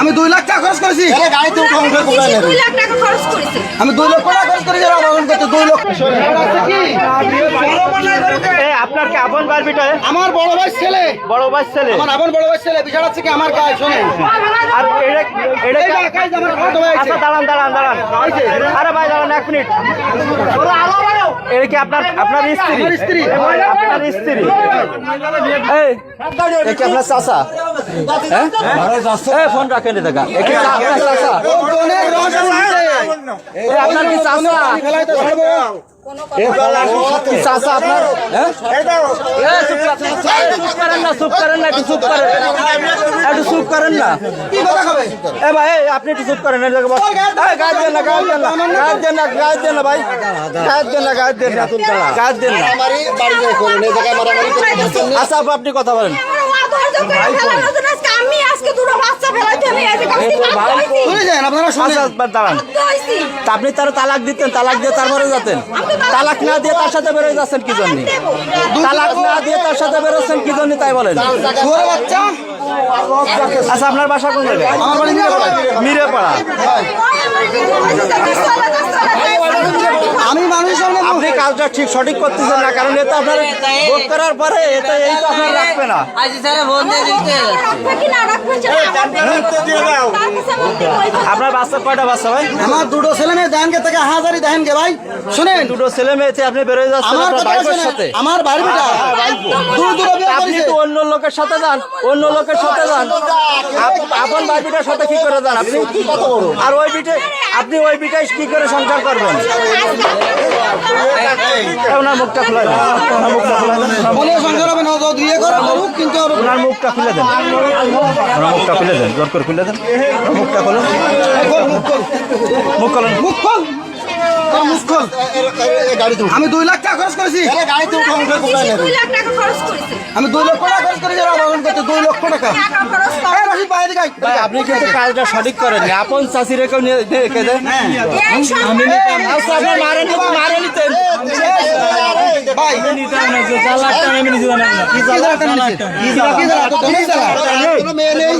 আমি দুই লাখ টাকা খরচ করেছি। আমি দুই লক্ষ টাকা খরচ করেছি আবেদন করতে দুই লক্ষ। আপনার কি আপন বারবিটা আমার বড় ভাই ছেলে। বড় ভাই ছেলে? আমার আপন বড় ভাই ছেলে বিষয় হচ্ছে কি আমার গায়ে? শোনে আর এটা এটা। আচ্ছা দাঁড়ান দাঁড়ান দাঁড়ান। আরে ভাই দাঁড়ান এক মিনিট। এটা কি আপনার আপনার স্ত্রী? আমার স্ত্রী। আপনার স্ত্রী। এই এ কি আপনার চাচা? হ্যাঁ? এই ফোন রাখেন এ দেখা। এ কি আপনার চাচা? ও বোনের রহস্য উঠছে। এ আপনার কি চাচা? খেলায় তো ছাড়বো। কি চাচা? আপনার হ্যাঁ? এ, না একটু করেন একটু করেন না এ ভাই আপনি করেন না না না গাছ না ভাই না না না আপনি কথা বলেন আমার অধৈর্য করে ফেলানোর জন্য আজকে আমি আজকে দুটো বাচ্চা ফেলাইতে আমি যান আপনারা আচ্ছা এবার দাঁড়ান। আপনি তার তালাক দিতেন তালাক দিয়ে তারপরে যেতেন। তালাক না দিয়ে তার সাথে বেরোয় যাচ্ছেন কি জন্য? তালাক না দিয়ে তার সাথে বেরোচ্ছেন কি জন্য তাই বলেন? আচ্ছা আপনার বাসা কোন জায়গায়? মিরেপাড়া। আমি মানুষের আপনি কাজটা ঠিক সঠিক করতেছেন না কারণ এটা আপনার ভোট করার পরে এটা এই তো আপনার রাখবে না? আপনার বাচ্চা কয়টা বাচ্চা ভাই? আমার দুটো ছেলে মেয়ে দেন গে থেকে হাজারি দেন গে ভাই। শুনেন। দুটো ছেলে মেয়েতে আপনি বেরোয় যাচ্ছেন আমার আপনার বাইকের সাথে? আমার বাড়ি বিটা দূর দূর বিয়ে আপনি করেছে তো অন্য লোকের সাথে যান অন্য লোকের সাথে যান। আপ- আপন বাবিটার সাথে কি করে যান? আপনি আর ওই বিটে আপনি ওই বিটাই কি করে সংসার করবেন? ওনার মুখটা খুলে দেন। মুখটা খুলে দেন। সংসার হবে না ও বিয়ে করুক কিন্তু ওনার মুখটা খুলে দেন। ওনার মুখটা খুলে দেন। জোর করে খুলে দেন। মুখটা খুলে মুখ খোল, মুখ খোল। মুখ খুলেন মুখ খোল আমি দুই লাখ টাকা খরচ করেছি। গাড়িতে আমি দুই লক্ষ টাকা খরচ করেছি করতে দুই লক্ষ টাকা টাকা এই করে বাইরে গাই ভাই আপনি কিন্তু কাজটা সঠিক করেন আপন চাষি রেখে নিয়ে রেখে দেন এই সব- আচ্ছা, আপনি মারেন মারে নিতেন ভাই কি জ্বালা টানা নিছে? কি জ্বালা কি জ্বালা তোর দোনের জ্বালা কোনো মেয়ে নেই।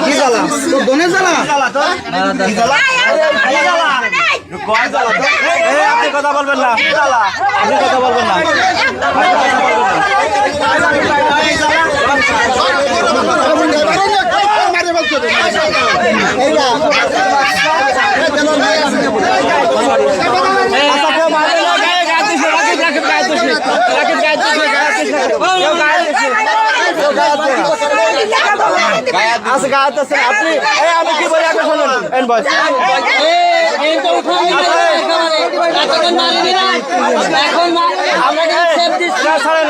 কি জ্বালা তোর দোনের জ্বালা এই, আপনি কথা বলবেন না আপনি কথা বলবেন না মারে বলতে হবে, এইটা। আচ্ছা, কেউ মারবে না, গায়ে গায়ে দিছে, রাকিব, রাকিব, গায়ে দিছে, রাকিব, গায়ে দিছে, গায়ে দিছে, কেউ গায়ে দিছে, কেউ গায়ে দিছে। আচ্ছা, গায়ে দিছে, আপনি আমি কি বলি আগে শুনুন এন বয় এখন ছাড়েন